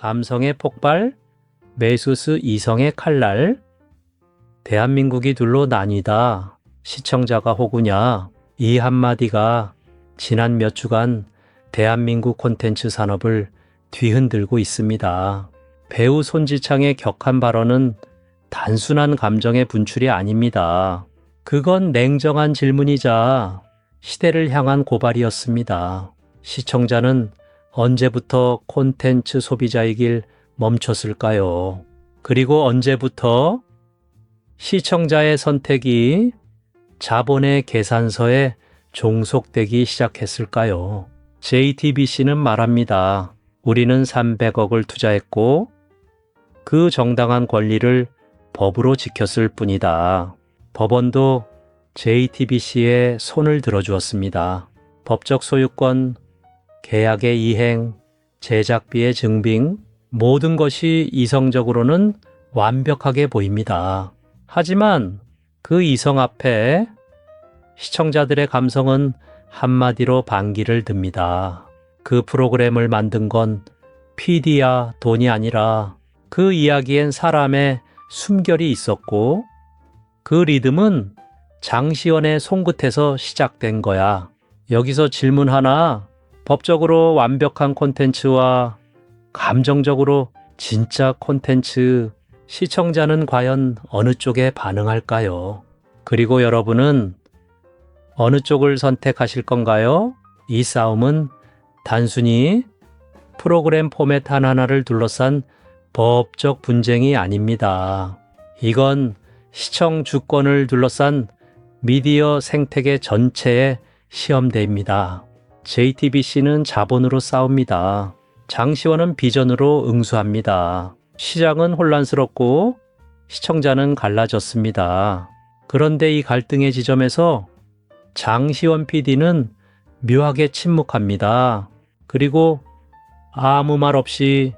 감성의 폭발, 메수스 이성의 칼날, 대한민국이 둘로 나뉘다, 시청자가 호구냐, 이 한마디가 지난 몇 주간 대한민국 콘텐츠 산업을 뒤흔들고 있습니다. 배우 손지창의 격한 발언은 단순한 감정의 분출이 아닙니다. 그건 냉정한 질문이자 시대를 향한 고발이었습니다. 시청자는 언제부터 콘텐츠 소비자이길 멈췄을까요? 그리고 언제부터 시청자의 선택이 자본의 계산서에 종속되기 시작했을까요? JTBC는 말합니다. 우리는 300억을 투자했고 그 정당한 권리를 법으로 지켰을 뿐이다. 법원도 JTBC에 손을 들어주었습니다. 법적 소유권, 계약의 이행, 제작비의 증빙, 모든 것이 이성적으로는 완벽하게 보입니다. 하지만 그 이성 앞에 시청자들의 감성은 한마디로 반기를 듭니다. 그 프로그램을 만든 건 PD야 돈이 아니라 그 이야기엔 사람의 숨결이 있었고 그 리듬은 장시원의 손끝에서 시작된 거야. 여기서 질문 하나. 법적으로 완벽한 콘텐츠와 감정적으로 진짜 콘텐츠 시청자는 과연 어느 쪽에 반응할까요? 그리고 여러분은 어느 쪽을 선택하실 건가요? 이 싸움은 단순히 프로그램 포맷 하나하나를 둘러싼 법적 분쟁이 아닙니다. 이건 시청 주권을 둘러싼 미디어 생태계 전체의 시험대입니다. JTBC는 자본으로 싸웁니다. 장시원은 비전으로 응수합니다. 시장은 혼란스럽고 시청자는 갈라졌습니다. 그런데 이 갈등의 지점에서 장시원 PD는 묘하게 침묵합니다. 그리고 아무 말 없이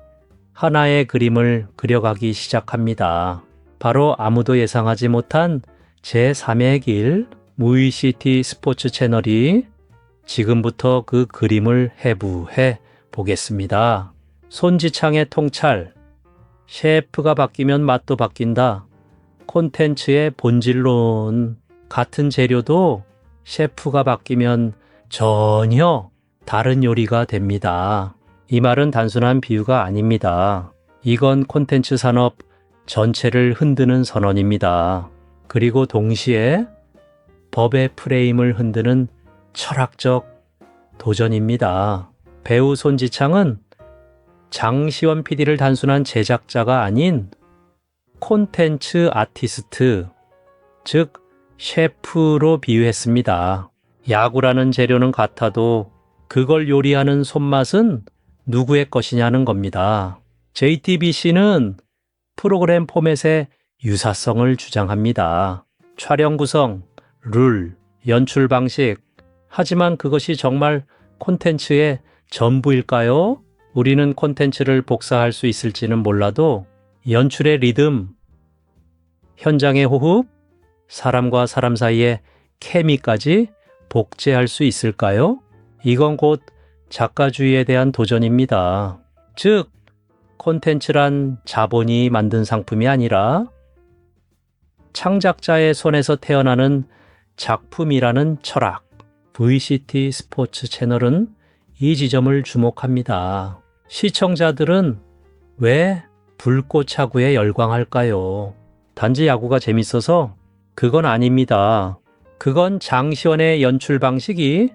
하나의 그림을 그려가기 시작합니다. 바로 아무도 예상하지 못한 제3의 길 무이시티 스포츠 채널이 지금부터 그 그림을 해부해 보겠습니다. 손지창의 통찰, 셰프가 바뀌면 맛도 바뀐다. 콘텐츠의 본질론, 같은 재료도 셰프가 바뀌면 전혀 다른 요리가 됩니다. 이 말은 단순한 비유가 아닙니다. 이건 콘텐츠 산업 전체를 흔드는 선언입니다. 그리고 동시에 법의 프레임을 흔드는 철학적 도전입니다. 배우 손지창은 장시원 PD를 단순한 제작자가 아닌 콘텐츠 아티스트, 즉 셰프로 비유했습니다. 야구라는 재료는 같아도 그걸 요리하는 손맛은 누구의 것이냐는 겁니다. JTBC는 프로그램 포맷의 유사성을 주장합니다. 촬영 구성, 룰, 연출 방식. 하지만 그것이 정말 콘텐츠의 전부일까요? 우리는 콘텐츠를 복사할 수 있을지는 몰라도 연출의 리듬, 현장의 호흡, 사람과 사람 사이의 케미까지 복제할 수 있을까요? 이건 곧 작가주의에 대한 도전입니다. 즉, 콘텐츠란 자본이 만든 상품이 아니라 창작자의 손에서 태어나는 작품이라는 철학. VCT 스포츠 채널은 이 지점을 주목합니다. 시청자들은 왜 불꽃 차구에 열광할까요? 단지 야구가 재밌어서 그건 아닙니다. 그건 장시원의 연출 방식이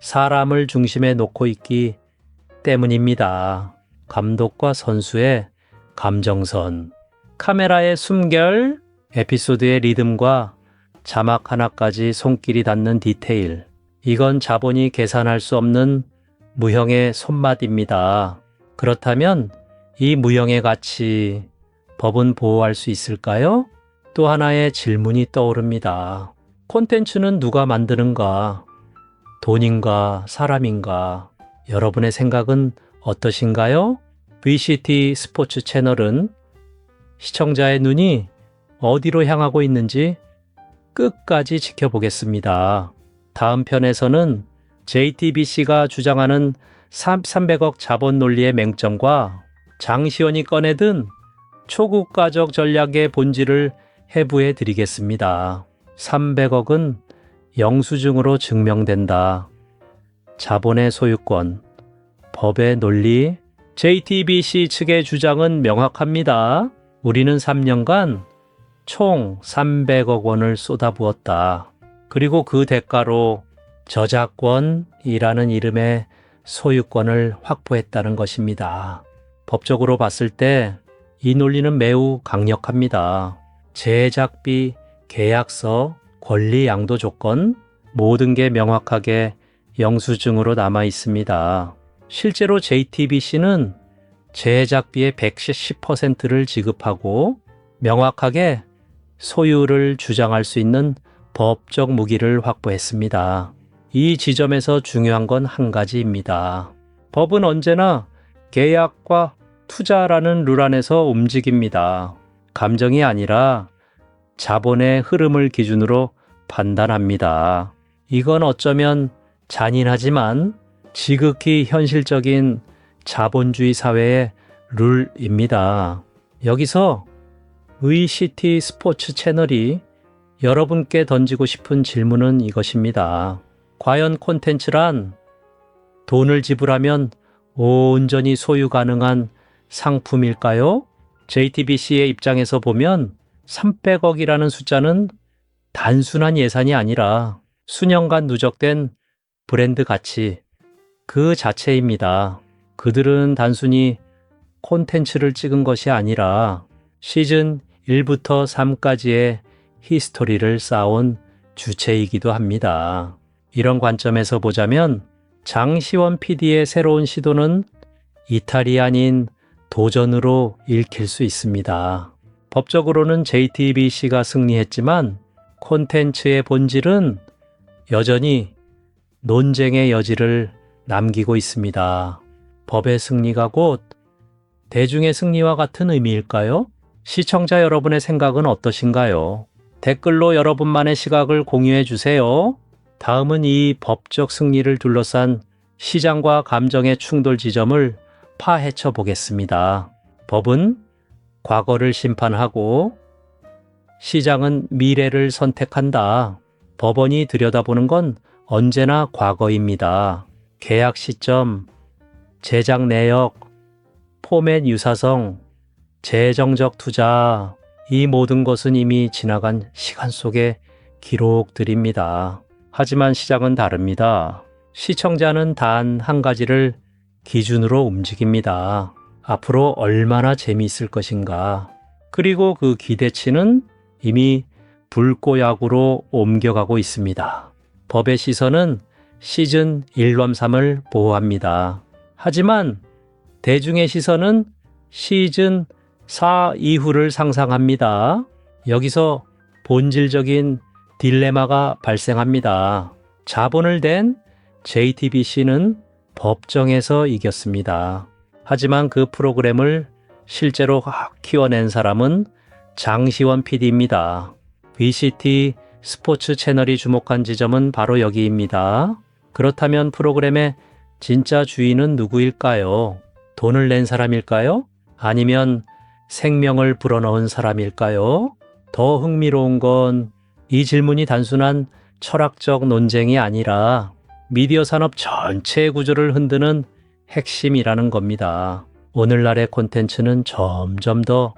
사람을 중심에 놓고 있기 때문입니다. 감독과 선수의 감정선, 카메라의 숨결, 에피소드의 리듬과 자막 하나까지 손길이 닿는 디테일. 이건 자본이 계산할 수 없는 무형의 손맛입니다. 그렇다면 이 무형의 가치 법은 보호할 수 있을까요? 또 하나의 질문이 떠오릅니다. 콘텐츠는 누가 만드는가? 돈인가? 사람인가? 여러분의 생각은 어떠신가요? VCT 스포츠 채널은 시청자의 눈이 어디로 향하고 있는지 끝까지 지켜보겠습니다. 다음 편에서는 JTBC가 주장하는 300억 자본 논리의 맹점과 장시원이 꺼내든 초국가적 전략의 본질을 해부해 드리겠습니다. 300억은 영수증으로 증명된다. 자본의 소유권, 법의 논리, JTBC 측의 주장은 명확합니다. 우리는 3년간 총 300억 원을 쏟아부었다. 그리고 그 대가로 저작권이라는 이름의 소유권을 확보했다는 것입니다. 법적으로 봤을 때 이 논리는 매우 강력합니다. 제작비, 계약서, 권리 양도 조건, 모든 게 명확하게 영수증으로 남아 있습니다. 실제로 JTBC는 제작비의 110%를 지급하고 명확하게 소유를 주장할 수 있는 법적 무기를 확보했습니다. 이 지점에서 중요한 건 한 가지입니다. 법은 언제나 계약과 투자라는 룰 안에서 움직입니다. 감정이 아니라 자본의 흐름을 기준으로 판단합니다. 이건 어쩌면 잔인하지만 지극히 현실적인 자본주의 사회의 룰입니다. 여기서 의시티 스포츠 채널이 여러분께 던지고 싶은 질문은 이것입니다. 과연 콘텐츠란 돈을 지불하면 온전히 소유 가능한 상품일까요? JTBC의 입장에서 보면 300억이라는 숫자는 단순한 예산이 아니라 수년간 누적된 브랜드 가치 그 자체입니다. 그들은 단순히 콘텐츠를 찍은 것이 아니라 시즌 1부터 3까지의 히스토리를 쌓아온 주체이기도 합니다. 이런 관점에서 보자면 장시원 PD의 새로운 시도는 이탈이 아닌 도전으로 읽힐 수 있습니다. 법적으로는 JTBC가 승리했지만 콘텐츠의 본질은 여전히 논쟁의 여지를 남기고 있습니다. 법의 승리가 곧 대중의 승리와 같은 의미일까요? 시청자 여러분의 생각은 어떠신가요? 댓글로 여러분만의 시각을 공유해 주세요. 다음은 이 법적 승리를 둘러싼 시장과 감정의 충돌 지점을 파헤쳐 보겠습니다. 법은 과거를 심판하고 시장은 미래를 선택한다. 법원이 들여다보는 건 언제나 과거입니다. 계약 시점, 제작 내역, 포맷 유사성, 재정적 투자, 이 모든 것은 이미 지나간 시간 속의 기록들입니다. 하지만 시장은 다릅니다. 시청자는 단 한 가지를 기준으로 움직입니다. 앞으로 얼마나 재미있을 것인가. 그리고 그 기대치는 이미 불꽃야구로 옮겨가고 있습니다. 법의 시선은 시즌 1람3을 보호합니다. 하지만 대중의 시선은 시즌 4 이후를 상상합니다. 여기서 본질적인 딜레마가 발생합니다. 자본을 댄 JTBC는 법정에서 이겼습니다. 하지만 그 프로그램을 실제로 키워낸 사람은 장시원 PD입니다. VCT 스포츠 채널이 주목한 지점은 바로 여기입니다. 그렇다면 프로그램의 진짜 주인은 누구일까요? 돈을 낸 사람일까요? 아니면 생명을 불어넣은 사람일까요? 더 흥미로운 건 이 질문이 단순한 철학적 논쟁이 아니라 미디어 산업 전체의 구조를 흔드는 핵심이라는 겁니다. 오늘날의 콘텐츠는 점점 더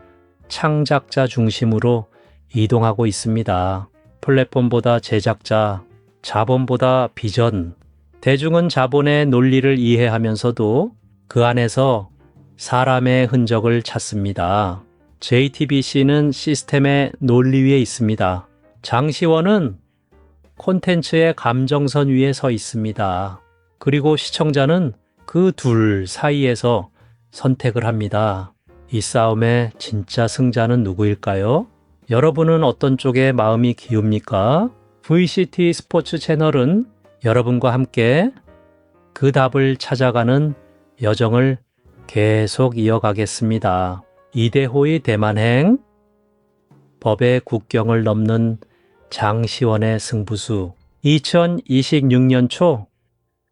창작자 중심으로 이동하고 있습니다. 플랫폼보다 제작자, 자본보다 비전. 대중은 자본의 논리를 이해하면서도 그 안에서 사람의 흔적을 찾습니다. JTBC는 시스템의 논리 위에 있습니다. 장시원은 콘텐츠의 감정선 위에 서 있습니다. 그리고 시청자는 그 둘 사이에서 선택을 합니다. 이 싸움의 진짜 승자는 누구일까요? 여러분은 어떤 쪽에 마음이 기웁니까? VCT 스포츠 채널은 여러분과 함께 그 답을 찾아가는 여정을 계속 이어가겠습니다. 이대호의 대만행, 법의 국경을 넘는 장시원의 승부수 2026년 초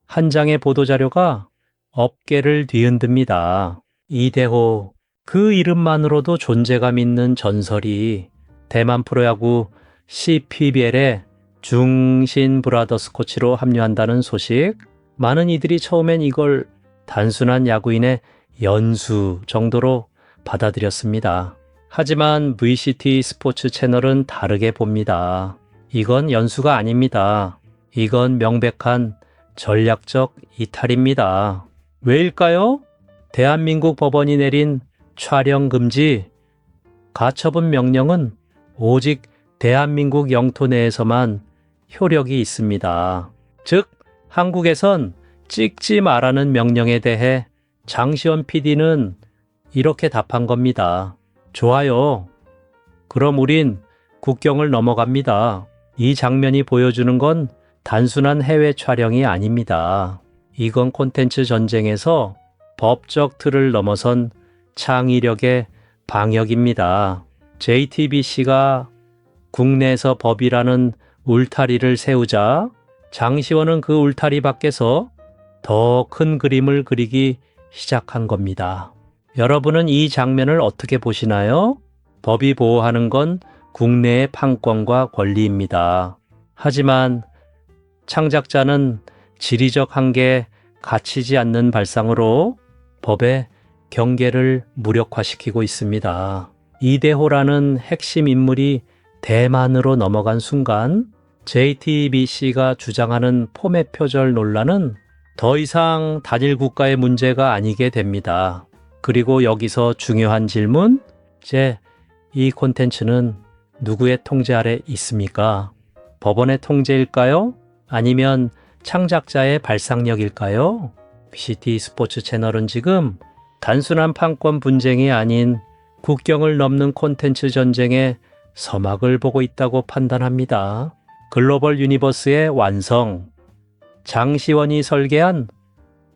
한 장의 보도자료가 업계를 뒤흔듭니다. 이대호 그 이름만으로도 존재감 있는 전설이 대만 프로야구 CPBL에 중신 브라더스 코치로 합류한다는 소식. 많은 이들이 처음엔 이걸 단순한 야구인의 연수 정도로 받아들였습니다. 하지만 VCT 스포츠 채널은 다르게 봅니다. 이건 연수가 아닙니다. 이건 명백한 전략적 이탈입니다. 왜일까요? 대한민국 법원이 내린 촬영 금지, 가처분 명령은 오직 대한민국 영토 내에서만 효력이 있습니다. 즉, 한국에선 찍지 말라는 명령에 대해 장시원 PD는 이렇게 답한 겁니다. 좋아요. 그럼 우린 국경을 넘어갑니다. 이 장면이 보여주는 건 단순한 해외 촬영이 아닙니다. 이건 콘텐츠 전쟁에서 법적 틀을 넘어선 창의력의 방역입니다. JTBC가 국내에서 법이라는 울타리를 세우자 장시원은 그 울타리 밖에서 더 큰 그림을 그리기 시작한 겁니다. 여러분은 이 장면을 어떻게 보시나요? 법이 보호하는 건 국내의 판권과 권리입니다. 하지만 창작자는 지리적 한계에 갇히지 않는 발상으로 법의 경계를 무력화시키고 있습니다. 이대호라는 핵심 인물이 대만으로 넘어간 순간 JTBC가 주장하는 포맷 표절 논란은 더 이상 단일 국가의 문제가 아니게 됩니다. 그리고 여기서 중요한 질문, 제 이 콘텐츠는 누구의 통제 아래 있습니까? 법원의 통제일까요? 아니면 창작자의 발상력일까요? BCT 스포츠 채널은 지금 단순한 판권 분쟁이 아닌 국경을 넘는 콘텐츠 전쟁의 서막을 보고 있다고 판단합니다. 글로벌 유니버스의 완성, 장시원이 설계한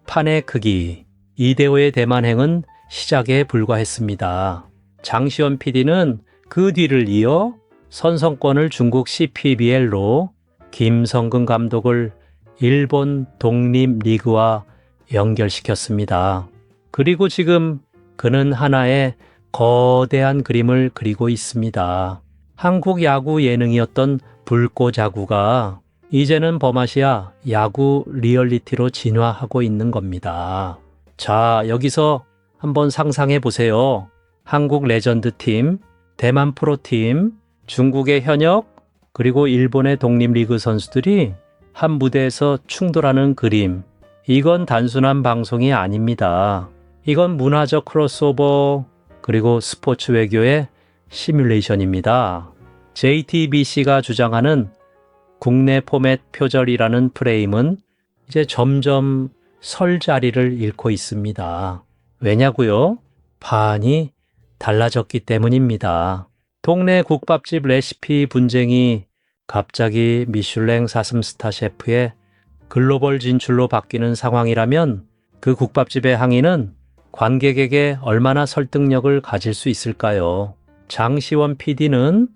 판의 크기, 이대호의 대만행은 시작에 불과했습니다. 장시원 PD는 그 뒤를 이어 선성권을 중국 CPBL로 김성근 감독을 일본 독립리그와 연결시켰습니다. 그리고 지금 그는 하나의 거대한 그림을 그리고 있습니다. 한국 야구 예능이었던 불꽃야구가 이제는 범아시아 야구 리얼리티로 진화하고 있는 겁니다. 자, 여기서 한번 상상해 보세요. 한국 레전드 팀, 대만 프로팀, 중국의 현역, 그리고 일본의 독립리그 선수들이 한 무대에서 충돌하는 그림. 이건 단순한 방송이 아닙니다. 이건 문화적 크로스오버, 그리고 스포츠 외교의 시뮬레이션입니다. JTBC가 주장하는 국내 포맷 표절이라는 프레임은 이제 점점 설 자리를 잃고 있습니다. 왜냐고요? 판이 달라졌기 때문입니다. 동네 국밥집 레시피 분쟁이 갑자기 미슐랭 사슴스타 셰프의 글로벌 진출로 바뀌는 상황이라면 그 국밥집의 항의는 관객에게 얼마나 설득력을 가질 수 있을까요? 장시원 PD는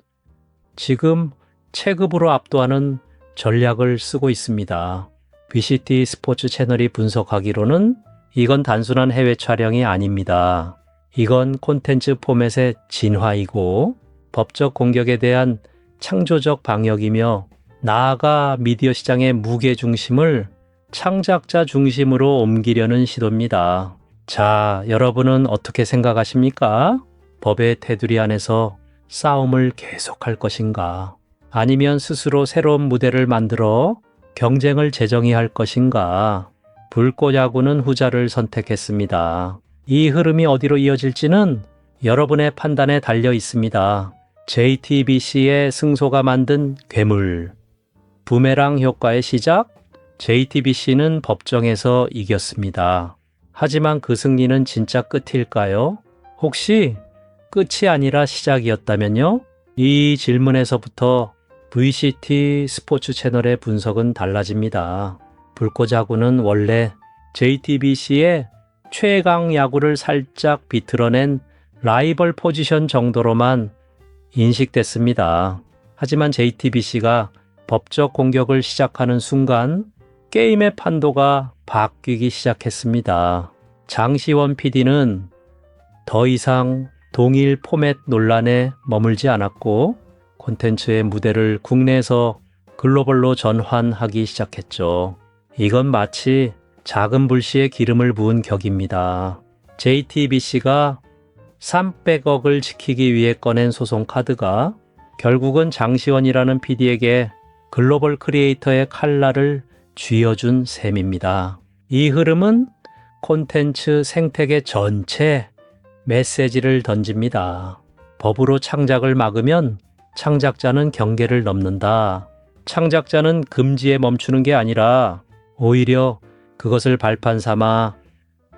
지금 체급으로 압도하는 전략을 쓰고 있습니다. BCT 스포츠 채널이 분석하기로는 이건 단순한 해외 촬영이 아닙니다. 이건 콘텐츠 포맷의 진화이고 법적 공격에 대한 창조적 방역이며 나아가 미디어 시장의 무게 중심을 창작자 중심으로 옮기려는 시도입니다. 자, 여러분은 어떻게 생각하십니까? 법의 테두리 안에서 싸움을 계속할 것인가? 아니면 스스로 새로운 무대를 만들어 경쟁을 재정의할 것인가? 불꽃 야구는 후자를 선택했습니다. 이 흐름이 어디로 이어질지는 여러분의 판단에 달려 있습니다. JTBC의 승소가 만든 괴물. 부메랑 효과의 시작? JTBC는 법정에서 이겼습니다. 하지만 그 승리는 진짜 끝일까요? 혹시 끝이 아니라 시작이었다면요? 이 질문에서부터 VCT 스포츠 채널의 분석은 달라집니다. 불꽃야구는 원래 JTBC의 최강 야구를 살짝 비틀어낸 라이벌 포지션 정도로만 인식됐습니다. 하지만 JTBC가 법적 공격을 시작하는 순간 게임의 판도가 바뀌기 시작했습니다. 장시원 PD는 더 이상 동일 포맷 논란에 머물지 않았고 콘텐츠의 무대를 국내에서 글로벌로 전환하기 시작했죠. 이건 마치 작은 불씨에 기름을 부은 격입니다. JTBC가 300억을 지키기 위해 꺼낸 소송 카드가 결국은 장시원이라는 PD에게 글로벌 크리에이터의 칼날을 쥐어준 셈입니다. 이 흐름은 콘텐츠 생태계 전체 메시지를 던집니다. 법으로 창작을 막으면 창작자는 경계를 넘는다. 창작자는 금지에 멈추는 게 아니라 오히려 그것을 발판 삼아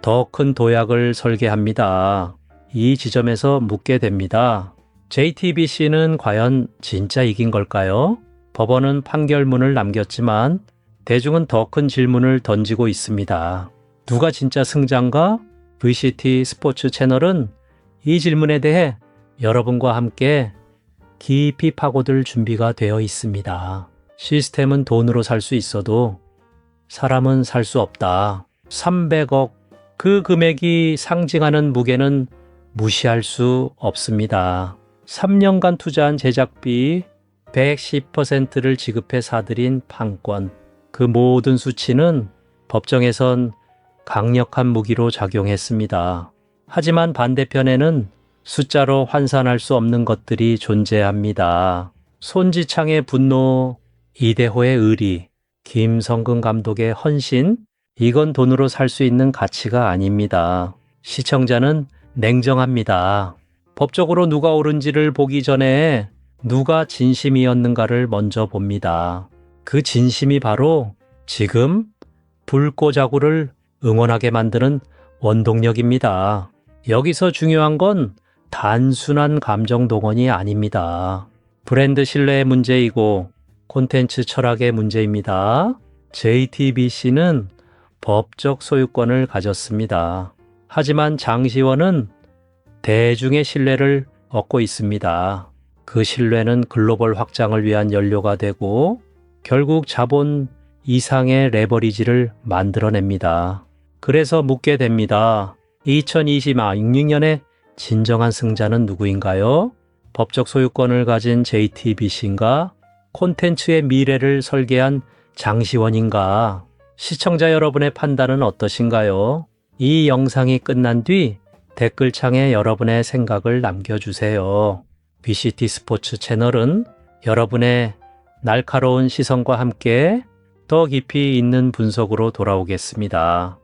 더 큰 도약을 설계합니다. 이 지점에서 묻게 됩니다. JTBC는 과연 진짜 이긴 걸까요? 법원은 판결문을 남겼지만 대중은 더 큰 질문을 던지고 있습니다. 누가 진짜 승자인가? VCT 스포츠 채널은 이 질문에 대해 여러분과 함께 깊이 파고들 준비가 되어 있습니다. 시스템은 돈으로 살 수 있어도 사람은 살 수 없다. 300억 그 금액이 상징하는 무게는 무시할 수 없습니다. 3년간 투자한 제작비 110%를 지급해 사들인 판권. 그 모든 수치는 법정에선 강력한 무기로 작용했습니다. 하지만 반대편에는 숫자로 환산할 수 없는 것들이 존재합니다. 손지창의 분노, 이대호의 의리, 김성근 감독의 헌신, 이건 돈으로 살 수 있는 가치가 아닙니다. 시청자는 냉정합니다. 법적으로 누가 옳은지를 보기 전에 누가 진심이었는가를 먼저 봅니다. 그 진심이 바로 지금 불꽃자구를 응원하게 만드는 원동력입니다. 여기서 중요한 건 단순한 감정 동원이 아닙니다. 브랜드 신뢰의 문제이고 콘텐츠 철학의 문제입니다. JTBC는 법적 소유권을 가졌습니다. 하지만 장시원은 대중의 신뢰를 얻고 있습니다. 그 신뢰는 글로벌 확장을 위한 연료가 되고 결국 자본 이상의 레버리지를 만들어냅니다. 그래서 묻게 됩니다. 2026년에 진정한 승자는 누구인가요? 법적 소유권을 가진 JTBC인가? 콘텐츠의 미래를 설계한 장시원인가? 시청자 여러분의 판단은 어떠신가요? 이 영상이 끝난 뒤 댓글창에 여러분의 생각을 남겨주세요. BCT 스포츠 채널은 여러분의 날카로운 시선과 함께 더 깊이 있는 분석으로 돌아오겠습니다.